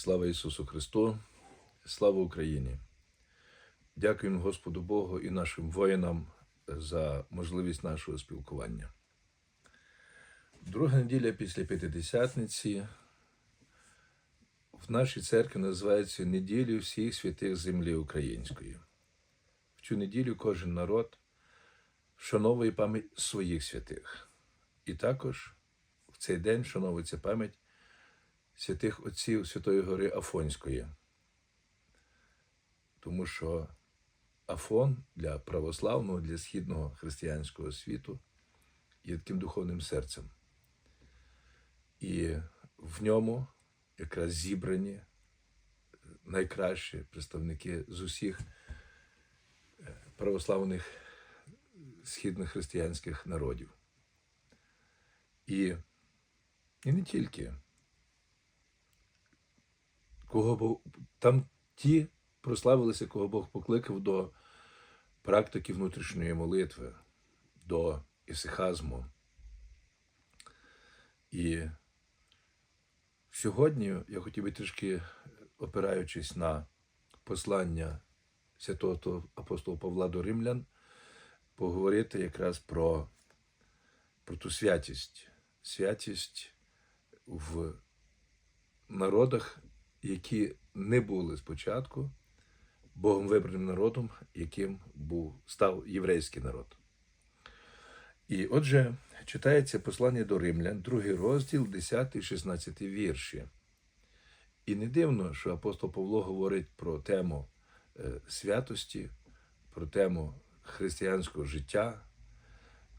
Слава Ісусу Христу, слава Україні! Дякуємо Господу Богу і нашим воїнам за можливість нашого спілкування. Друга неділя після П'ятидесятниці в нашій церкві називається Неділю всіх святих землі української. В цю неділю кожен народ вшановує пам'ять своїх святих. І також в цей день вшановується пам'ять святих отців Святої Гори Афонської. Тому що Афон для православного, для східного християнського світу є таким духовним серцем. І в ньому якраз зібрані найкращі представники з усіх православних східних християнських народів. І, і не тільки. Кого Бог, там ті прославилися, кого Бог покликав до практики внутрішньої молитви, до ісихазму. І сьогодні я хотів би трішки, опираючись на послання святого апостола Павла до Римлян, поговорити якраз про, про ту святість, святість в народах, які не були спочатку Богом вибраним народом, яким був, став єврейський народ. І отже, читається послання до римлян, другий розділ, 10, 16 вірші. І не дивно, що апостол Павло говорить про тему е, святості, про тему християнського життя,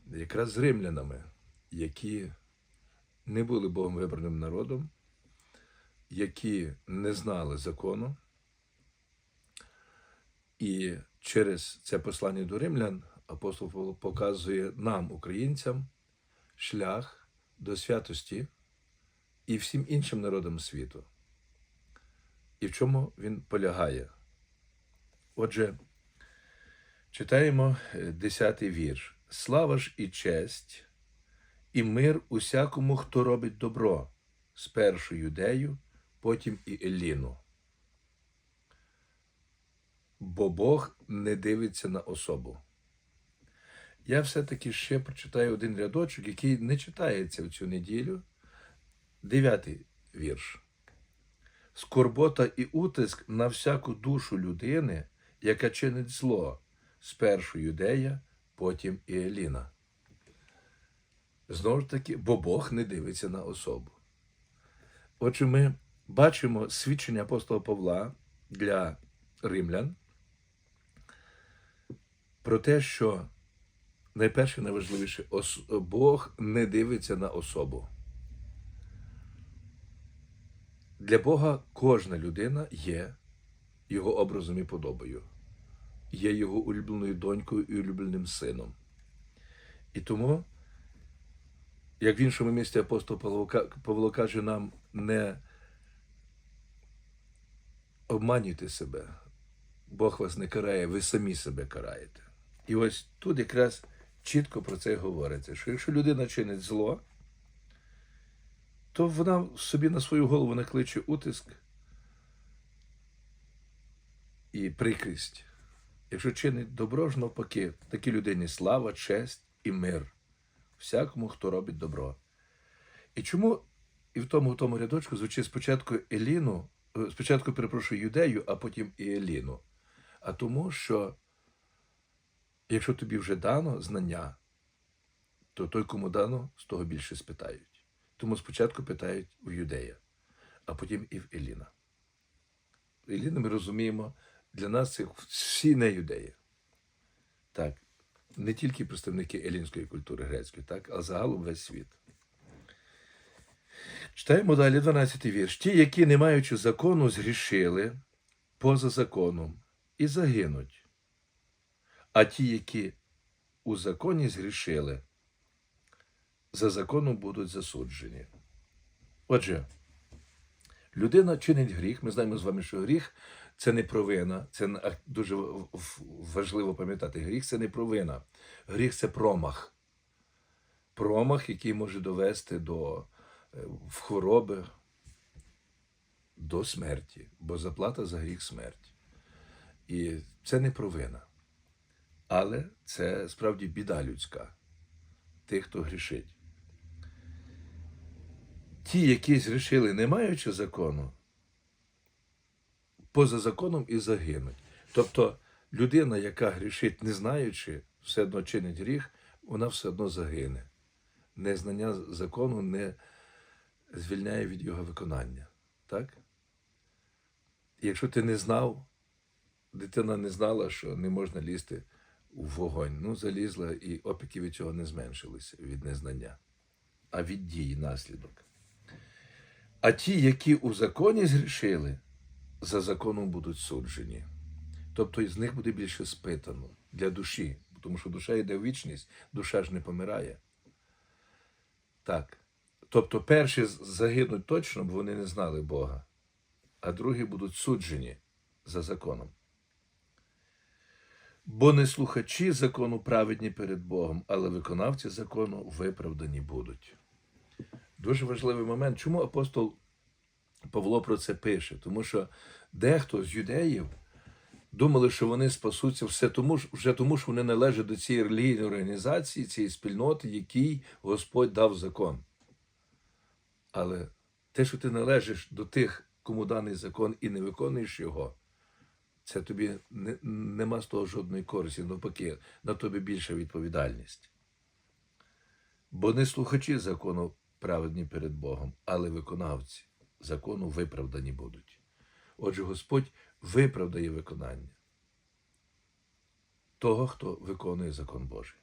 якраз з римлянами, які не були Богом вибраним народом, які не знали закону. І через це послання до римлян апостол Павло показує нам, українцям, шлях до святості і всім іншим народам світу. І в чому він полягає? Отже, читаємо 10-й вірш. Слава ж і честь, і мир усякому, хто робить добро, спершу юдею, потім і Еліну. Бо Бог не дивиться на особу. Я все-таки ще прочитаю один рядочок, який не читається в цю неділю. Дев'ятий вірш. Скорбота і утиск на всяку душу людини, яка чинить зло, спершу юдея, потім і Еліна. Знову ж таки, бо Бог не дивиться на особу. Отже, ми бачимо свідчення апостола Павла для римлян про те, що найперше найважливіше, Бог не дивиться на особу. Для Бога кожна людина є його образом і подобою, є його улюбленою донькою і улюбленим сином. І тому, як в іншому місці апостол Павло каже нам, не обманюйте себе, Бог вас не карає, ви самі себе караєте. І ось тут якраз чітко про це говориться, що якщо людина чинить зло, то вона собі на свою голову накличе утиск і прикрість. Якщо чинить добро ж навпаки, такій людині слава, честь і мир, всякому, хто робить добро. І чому і в тому в тому рядочку звучить спочатку Еліну, спочатку перепрошую юдею, а потім і Еліну. А тому, що якщо тобі вже дано знання, то той, кому дано, з того більше спитають. Тому спочатку питають у юдея, а потім і в Еліна. Еліна, ми розуміємо, для нас це всі не юдеї. Так, не тільки представники елінської культури грецької, так, а загалом весь світ. Читаємо далі 12 вірш. Ті, які, не маючи закону, згрішили поза законом і загинуть. А ті, які у законі згрішили, за законом будуть засуджені. Отже, людина чинить гріх. Ми знаємо з вами, що гріх це не провина. Це дуже важливо пам'ятати. Гріх це не провина. Гріх це промах. Промах, який може довести до в хвороби, до смерті, бо заплата за гріх смерть. І це не провина. Але це справді біда людська, тих, хто грішить. Ті, які згрішили, не маючи закону, поза законом і загинуть. Тобто людина, яка грішить, не знаючи, все одно чинить гріх, вона все одно загине. Незнання закону не звільняє від його виконання. Так? Якщо ти не знав, дитина не знала, що не можна лізти у вогонь. Ну, залізла, і опіки від цього не зменшилися від незнання, а від дії наслідок. А ті, які у законі згрішили, за законом будуть суджені. Тобто з них буде більше спитано для душі, тому що душа йде в вічність, душа ж не помирає. Так. Тобто перші загинуть точно, бо вони не знали Бога, а другі будуть суджені за законом. Бо не слухачі закону праведні перед Богом, але виконавці закону виправдані будуть. Дуже важливий момент. Чому апостол Павло про це пише? Тому що дехто з юдеїв думали, що вони спасуться все тому, вже тому, що вони належать до цієї релігійної організації, цієї спільноти, якій Господь дав закон. Але те, що ти належиш до тих, кому даний закон, і не виконуєш його, це тобі не, нема з того жодної користі. Навпаки, на тобі більша відповідальність. Бо не слухачі закону праведні перед Богом, але виконавці закону виправдані будуть. Отже, Господь виправдає виконання того, хто виконує закон Божий.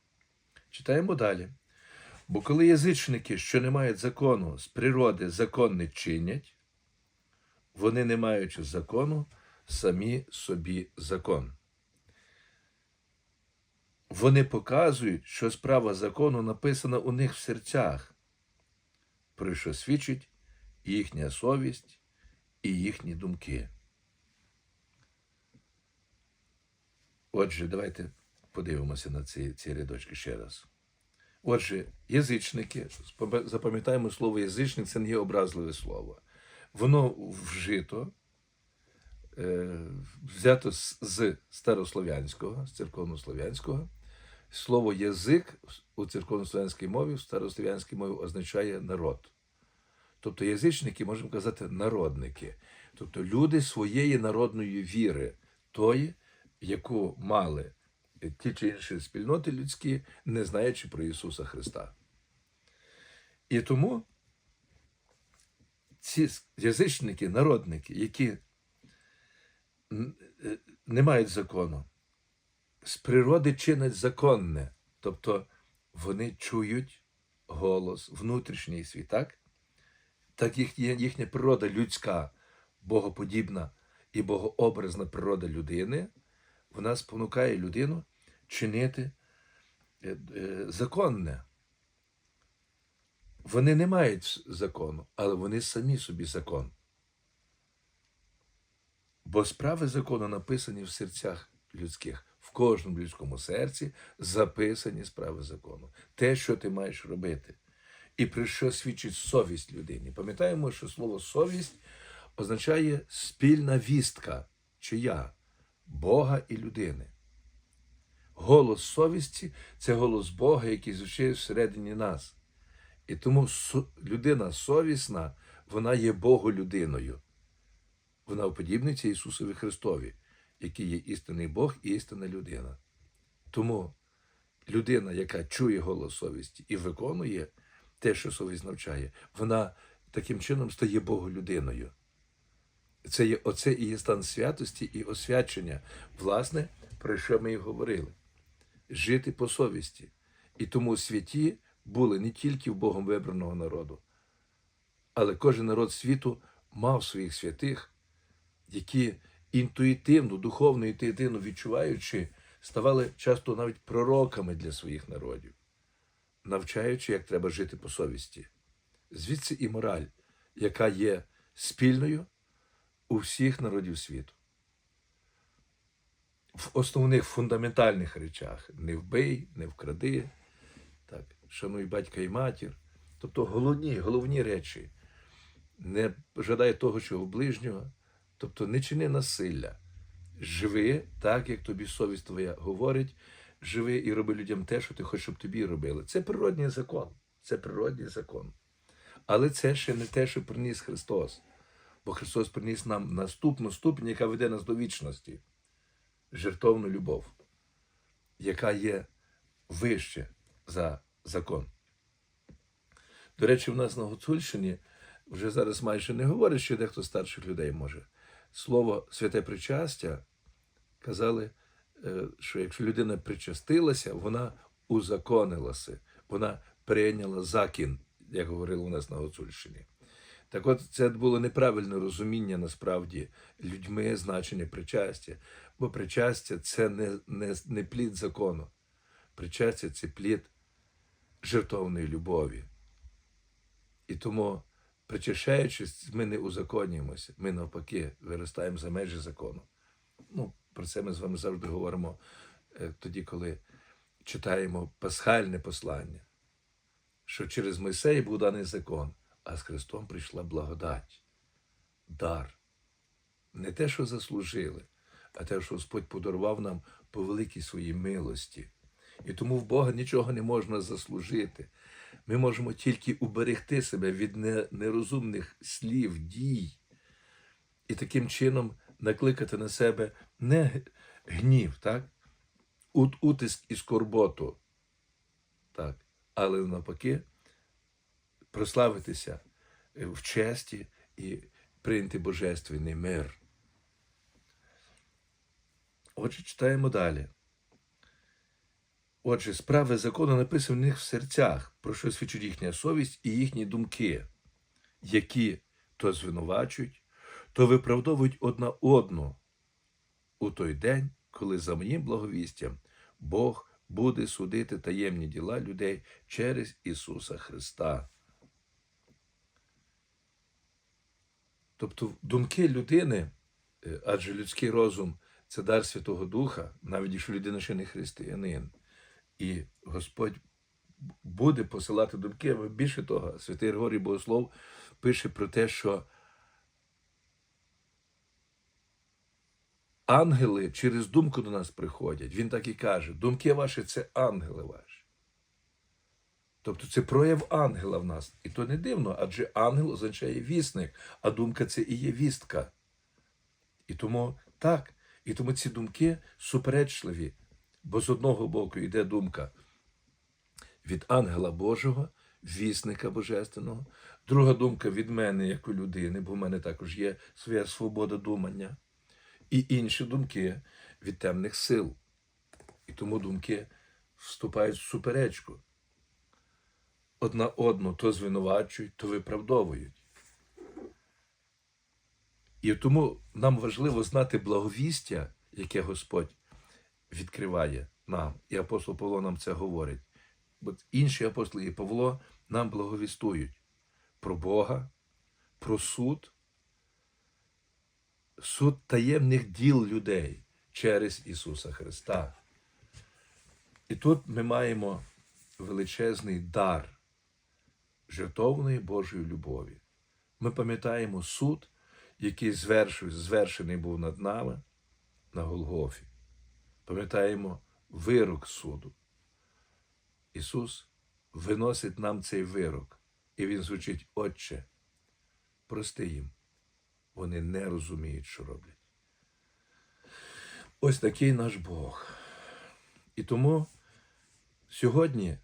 Читаємо далі. Бо коли язичники, що не мають закону, з природи закон не чинять, вони, не маючи закону, самі собі закон. Вони показують, що справа закону написана у них в серцях, про що свідчить їхня совість і їхні думки. Отже, давайте подивимося на ці, ці рядочки ще раз. Отже, язичники, запам'ятаємо слово язичник, це не є образливе слово. Воно вжито, е, взято з, старослов'янського, з церковнослов'янського. Слово язик у церковнослов'янській мові, в старослов'янській мові означає народ. Тобто язичники, можемо казати, народники. Тобто люди своєї народної віри, тої, яку мали ті чи інші спільноти людські, не знаючи про Ісуса Христа. І тому ці язичники, народники, які е, не мають закону, з природи чинять законне, тобто вони чують голос, внутрішній свій, так? Так їх, їхня природа людська, богоподібна і богообразна природа людини, вона спонукає людину чинити е, е, законне. Вони не мають закону, але вони самі собі закон. Бо справи закону написані в серцях людських. В кожному людському серці записані справи закону. Те, що ти маєш робити. І про що свідчить совість людині. Пам'ятаємо, що слово совість означає спільна вістка, чия Бога і людини. Голос совісті це голос Бога, який звучить всередині нас. І тому людина совісна, вона є Богу людиною. Вона уподібниться Ісусові Христові, який є істинний Бог і істинна людина. Тому людина, яка чує голос совісті і виконує те, що совість навчає, вона таким чином стає Богу людиною. Це є оце і є стан святості і освячення, власне, про що ми і говорили. Жити по совісті. І тому святі були не тільки в Богом вибраного народу, але кожен народ світу мав своїх святих, які інтуїтивно, духовно, інтуїтивно відчуваючи, ставали часто навіть пророками для своїх народів, навчаючи, як треба жити по совісті. Звідси і мораль, яка є спільною у всіх народів світу. В основних фундаментальних речах не вбий, не вкради, так, шануй батька і матір. Тобто головні, головні речі не жадай того, чого ближнього, тобто не чини насилля. Живи так, як тобі совість твоя говорить, живи і роби людям те, що ти хочеш, щоб тобі робили. Це природній закон. Це природній закон. Але це ще не те, що приніс Христос. Бо Христос приніс нам наступну ступінь, яка веде нас до вічності жертовну любов, яка є вище за закон. До речі, в нас на Гуцульщині вже зараз майже не говорять, що дехто старших людей може. Слово святе причастя казали, е, що якщо людина причастилася, вона узаконилася, вона прийняла закін, як говорили у нас на Гуцульщині. Так от це було неправильне розуміння насправді людьми значення причастя. Бо причастя це не, не, не плід закону. Причастя це плід жертовної любові. І тому, причащаючись, ми не узаконюємося, ми навпаки виростаємо за межі закону. Ну, про це ми з вами завжди говоримо е, тоді, коли читаємо пасхальне послання, що через Мойсея був даний закон, а з Христом прийшла благодать, дар. Не те, що заслужили, а те, що Господь подарував нам по великій своїй милості. І тому в Бога нічого не можна заслужити. Ми можемо тільки уберегти себе від нерозумних слів, дій, і таким чином накликати на себе не гнів, так? Ут- утиск і скорботу, так? але навпаки, прославитися е, в честі і прийняти божественний мир. Отже, читаємо далі. Отже, справи закону написані в них в серцях, про що свідчить їхня совість і їхні думки, які то звинувачують, то виправдовують одна одну у той день, коли за моїм благовістям Бог буде судити таємні діла людей через Ісуса Христа. Тобто думки людини, е, адже людський розум це дар Святого Духа, навіть якщо людина ще не християнин. І Господь буде посилати думки. Більше того, святий Григорій Богослов пише про те, що ангели через думку до нас приходять. Він так і каже: думки ваші це ангели ваші. Тобто це прояв ангела в нас. І то не дивно, адже ангел означає вісник, а думка це і є вістка. І тому так, і тому ці думки суперечливі. Бо з одного боку йде думка від ангела Божого, вісника Божественного, друга думка від мене, як у людини, бо в мене також є своя свобода думання, і інші думки від темних сил. І тому думки вступають в суперечку. Одна одну то звинувачують, то виправдовують. І тому нам важливо знати благовістя, яке Господь відкриває нам. І апостол Павло нам це говорить. Бо інші апостоли і Павло нам благовістують про Бога, про суд, суд таємних діл людей через Ісуса Христа. І тут ми маємо величезний дар жертовної Божої любові. Ми пам'ятаємо суд, який звершений був над нами на Голгофі. Пам'ятаємо вирок суду. Ісус виносить нам цей вирок, і Він звучить, Отче, прости їм. Вони не розуміють, що роблять. Ось такий наш Бог. І тому сьогодні,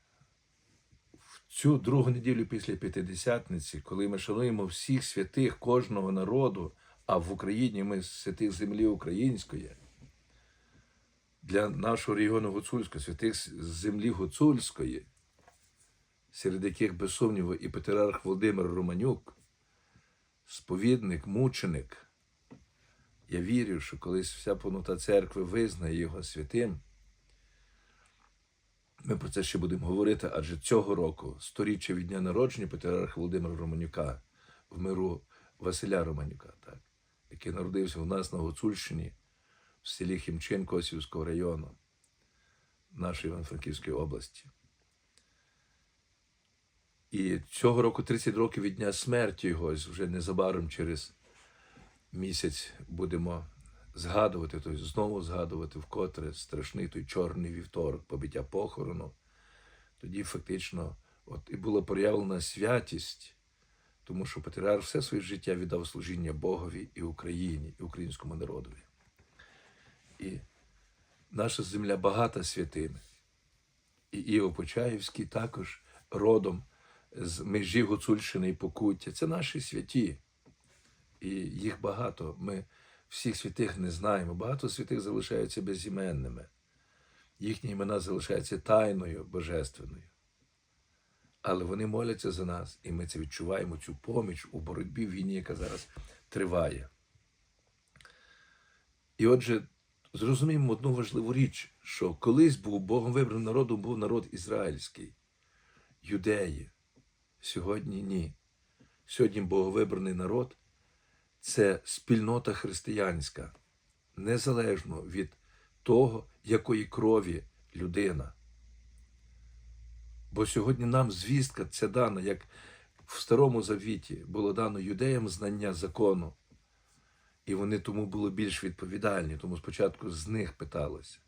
цю другу неділю після П'ятидесятниці, коли ми шануємо всіх святих кожного народу, а в Україні ми святих землі української, для нашого регіону Гуцульського, святих землі Гуцульської, серед яких, без сумніву, і патріарх Володимир Романюк, сповідник, мученик. Я вірю, що колись вся повнота церкви визнає його святим. Ми про це ще будемо говорити, адже цього року, сторіччя від дня народження патріарха Володимира Романюка в миру Василя Романюка, так, який народився у нас на Гуцульщині в селі Хімчин Косівського району нашої Івано-Франківської області. І цього року 30 років від дня смерті його, вже незабаром через місяць будемо згадувати, тобто знову згадувати вкотре страшний той чорний вівторок, побиття похорону. Тоді фактично от, і була проявлена святість, тому що патріарх все своє життя віддав служіння Богові і Україні, і українському народові. І наша земля багата святими. І Іво також родом з межі Гуцульщини і Покуття. Це наші святі. І їх багато. Ми всіх святих не знаємо. Багато святих залишаються безіменними. Їхні імена залишаються тайною божественною. Але вони моляться за нас, і ми це відчуваємо, цю поміч у боротьбі в війні, яка зараз триває. І отже, зрозуміємо одну важливу річ, що колись був Богом вибраним народом був народ ізраїльський, юдеї. Сьогодні ні. Сьогодні боговибраний народ це спільнота християнська, незалежно від того, якої крові людина. Бо сьогодні нам звістка це дана, як в Старому Завіті було дано юдеям знання закону, і вони тому були більш відповідальні, тому спочатку з них питалося,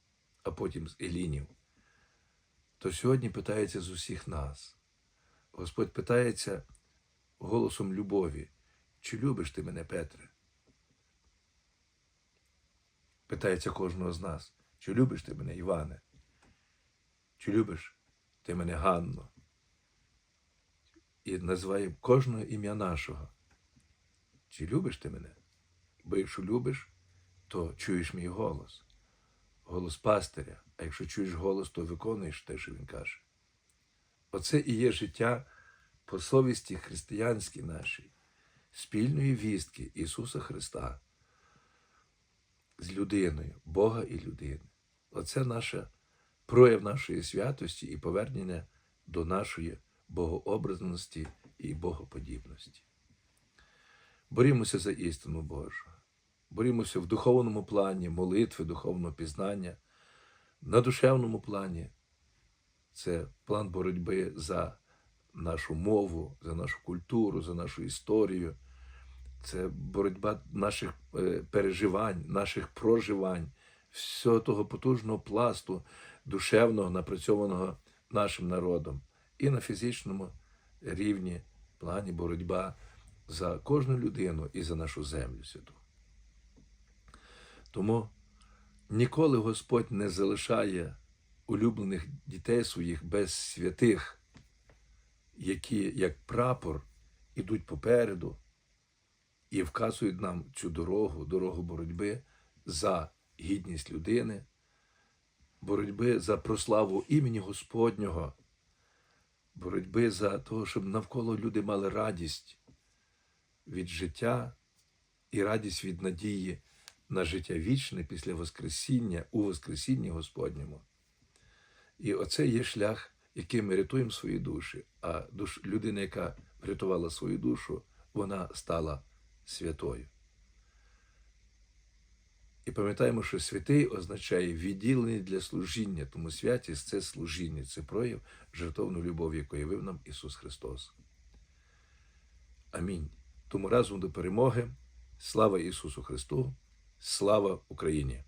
а потім з Елінів. То сьогодні питається з усіх нас. Господь питається голосом любові, чи любиш ти мене, Петре? Питається кожного з нас, чи любиш ти мене, Іване? Чи любиш ти мене Ганно? І називає кожного ім'я нашого. Чи любиш ти мене? Бо якщо любиш, то чуєш мій голос, голос пастиря. А якщо чуєш голос, то виконуєш те, що він каже. Оце і є життя по совісті християнській нашій, спільної вістки Ісуса Христа з людиною, Бога і людини. Оце наша прояв нашої святості і повернення до нашої богообразності і богоподібності. Борімося за істину Божу, борімося в духовному плані молитви, духовного пізнання, на душевному плані це план боротьби за нашу мову, за нашу культуру, за нашу історію. Це боротьба наших е, переживань, наших проживань, всього того потужного пласту душевного, напрацьованого нашим народом, і на фізичному рівні плані боротьба за кожну людину і за нашу землю святу. Тому ніколи Господь не залишає улюблених дітей своїх без святих, які, як прапор, ідуть попереду і вказують нам цю дорогу, дорогу боротьби за гідність людини, боротьби за прославу імені Господнього, боротьби за те, щоб навколо люди мали радість від життя і радість від надії на життя вічне після Воскресіння у Воскресінні Господньому. І оце є шлях, яким ми рятуємо свої душі. А душ, людина, яка врятувала свою душу, вона стала святою. І пам'ятаємо, що святий означає відділений для служіння, тому святість це служіння, це прояв жертовну любові, яку явив нам Ісус Христос. Амінь. Тому разом до перемоги. Слава Ісусу Христу! Слава Україні!